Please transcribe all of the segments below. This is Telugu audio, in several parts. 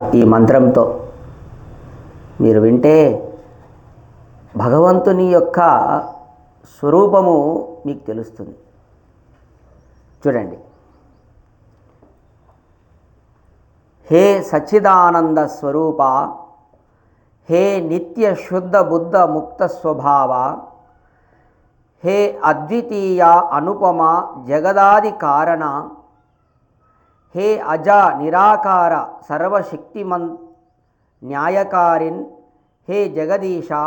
ఈ మంత్రంతో. మీరు వింటే భగవంతుని యొక్క స్వరూపము మీకు తెలుస్తుంది. చూడండి. హే సచ్చిదానంద స్వరూప హే నిత్య శుద్ధ బుద్ధ ముక్త స్వభావ హే అద్వితీయ అనుపమ జగదాది కారణ ஹே அஜா நிராகாரா சர்வசக்திமந்த் நியாயக்காரின் ஹே ஜெகதீஷா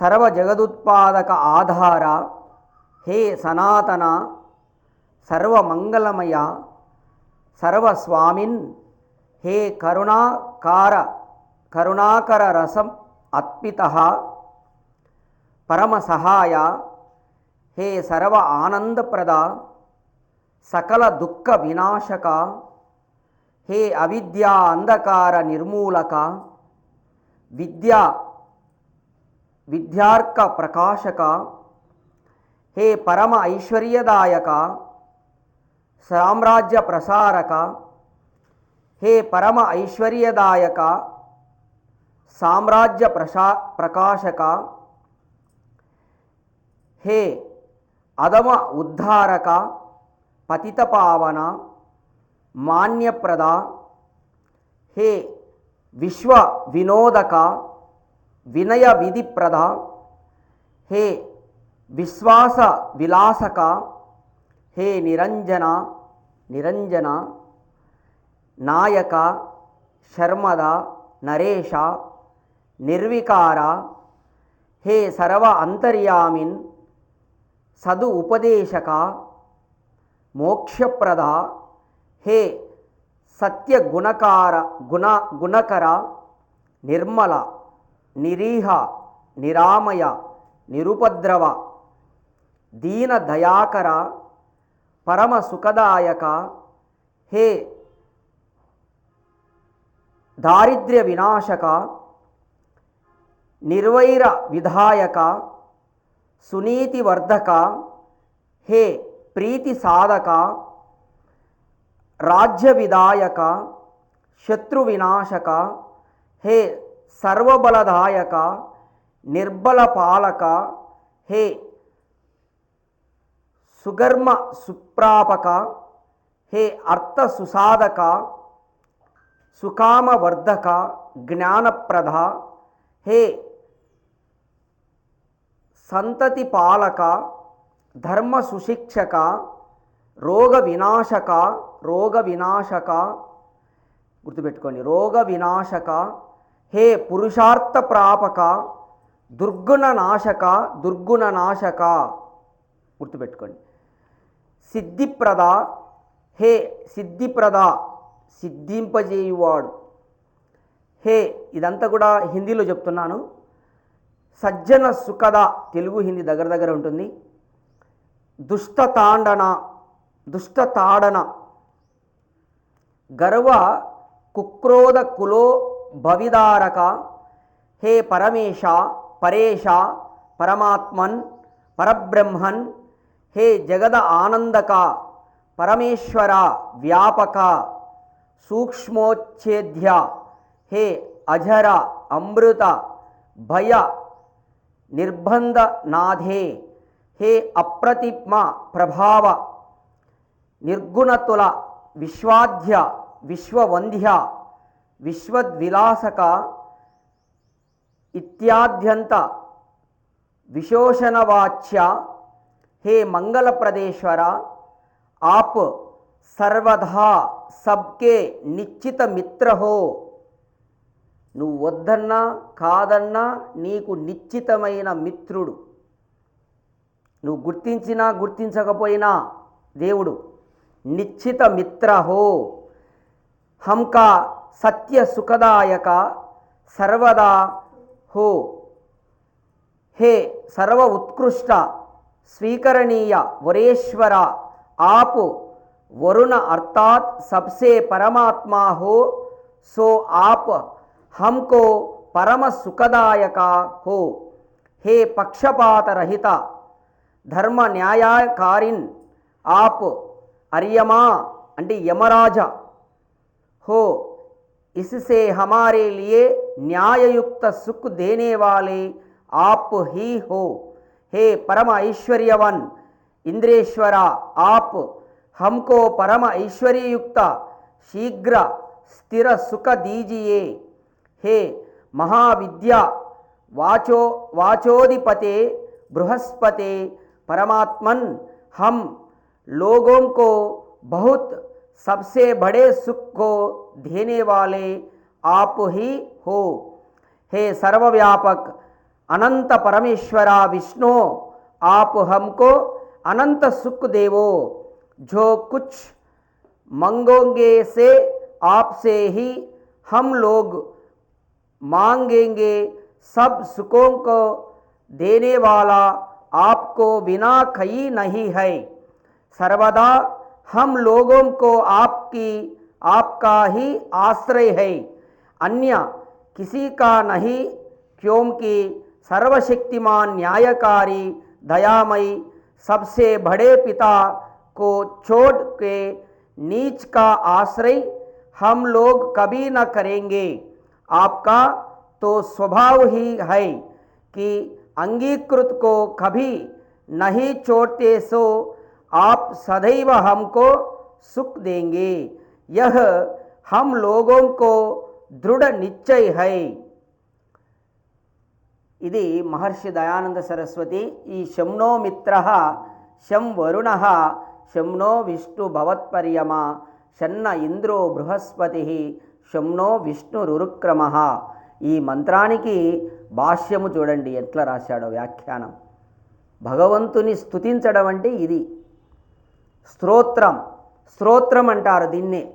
சர்வ ஜெகதுத்பாதக ஆதாரா ஹே சனாதனா சர்வ மங்களமயா சர்வஸ்வாமின் ஹே கருணாக்கார கருணாகர ரசம் அத்பிதா பரமசகாயா ஹே சர்வ ஆனந்தப்பிரதா సకల దుఃఖ వినాశక హే అవిద్యా అంధకార నిర్మూలక విద్య విద్యార్క ప్రకాశక హే పరమ ఐశ్వర్యదాయక సామ్రాజ్య ప్రసారక హే పరమ ఐశ్వర్యదాయక సామ్రాజ్య ప్రశా ప్రకాశక హే అదమ ఉద్ధారక పతితపావన మాన్యప్రద హే విశ్వ వినోదక వినయ విధిప్రద హే విశ్వాస విలాసక హే నిరంజన నిరంజన నాయక శర్మద నరేష నిర్వికార హే సర్వ అంతర్యామిన్ సదు ఉపదేశక మోక్షప్రద హే సత్య గుణకార గుణ గుణకర నిర్మల నిరీహ నిరామయ నిరుపద్రవ దీన దయాకర పరమ సుఖదాయక హే దారిద్ర్య వినాశక నిర్వైర విధాయక సునీతివర్ధక హే ప్రీతి సాధక రాజ్య విదాయక శత్రు వినాశక హే సర్వబలదాయక నిర్బల పాలక హే సుగర్మ సుప్రాపక హే అర్థ సుసాధక సుకామవర్ధక జ్ఞానప్రధ హే సంతతి పాలక ధర్మ సుశిక్షక రోగ వినాశక రోగ వినాశక గుర్తుపెట్టుకోండి రోగ వినాశక హే పురుషార్థ ప్రాపక దుర్గుణ నాశక దుర్గుణ నాశక గుర్తుపెట్టుకోండి. సిద్ధిప్రద హే సిద్ధిప్రద సిద్ధింపజేయువాడు. హే ఇదంతా కూడా హిందీలో చెప్తున్నాను. సజ్జన సుఖద తెలుగు హిందీ దగ్గర దగ్గర ఉంటుంది. దుష్టతాండన దుష్టతాడన. గర్వ కుక్రోధ కులో భవిదారక హే పరమేశ పరేశ పరమాత్మన్ పరబ్రహ్మన్ హే జగద ఆనందక పరమేశ్వర వ్యాపక సూక్ష్మోచ్ఛేద్య హే అజర అమృత భయ నిర్బంధనాథే హే అప్రతిమ ప్రభావ నిర్గుణతుల విశ్వాధ్య విశ్వవంధ్య విశ్వద్విలాసక ఇత్యాద్యంత విశోషణవాచ్య హే మంగళప్రదేశ్వర ఆప్ సర్వధా సబ్కే నిశ్చిత మిత్రహో. నువ్వు వద్దన్నా కాదన్నా నీకు నిశ్చితమైన మిత్రుడు. నువ్వు గుర్తించినా గుర్తించకపోయినా దేవుడు నిశ్చిత మిత్రహో. హంకా సత్య సుఖదాయక సర్వదా హో. హే సర్వ ఉత్కృష్ట స్వీకరణీయ వరేశ్వర ఆపు వరుణ అర్థాత్ సబ్సే పరమాత్మా హో. సో ఆప్ హంకో పరమ సుఖదాయక హో. హే పక్షపాతరహిత ధర్మ న్యాయకారిన్ ఆప్ అర్యమా అంటే యమరాజ. హో ఇసుసే హమారే లియే న్యాయయుక్త సుక్ దేనే వాలే ఆప్ హీ హో. హే పరమ ఐశ్వర్యవన్ ఇంద్రేశ్వర ఆప్ హంకో పరమ ఐశ్వర్యయుక్త శీఘ్ర స్థిర సుఖ దీజియే. హే మహావిద్య వాచో వాచోధిపతే బృహస్పతే परमात्मन, हम लोगों को बहुत सबसे बड़े सुख को देने वाले आप ही हो। हे सर्वव्यापक, अनंत परमेश्वरा विष्णु, आप हमको अनंत सुख देवो। जो कुछ मंगोगे से आपसे ही हम लोग मांगेंगे, सब सुखों को देने वाला आपको बिना कहीं नहीं है। सर्वदा हम लोगों को आपकी, आपका ही आश्रय है। अन्य किसी का नहीं, क्योंकि सर्वशक्तिमान, न्यायकारी, दयामयी, सबसे बड़े पिता को छोड़ के नीच का आश्रय हम लोग कभी न करेंगे। आपका तो स्वभाव ही है कि अंगीकृत को कभी नहीं छोड़ते सो आप सदैव हमको सुख देंगे यह हम लोगों को దృఢ నిశ్చయ్ హై ఇది మహర్షి దయానంద సరస్వతి ఈ శంనో మిత్ర శం వరుణ శంనో విష్ణు భవత్పర్యమ షన్న ఇంద్రో బృహస్పతి శంనో విష్ణు రురుక్రమ ఈ మంత్రానికి భాష్యము చూడండి ఎట్లా రాశాడో వ్యాఖ్యానం. భగవంతుని స్థుతించడం అంటే ఇది. స్తోత్రం. స్తోత్రం అంటారు దీన్నే.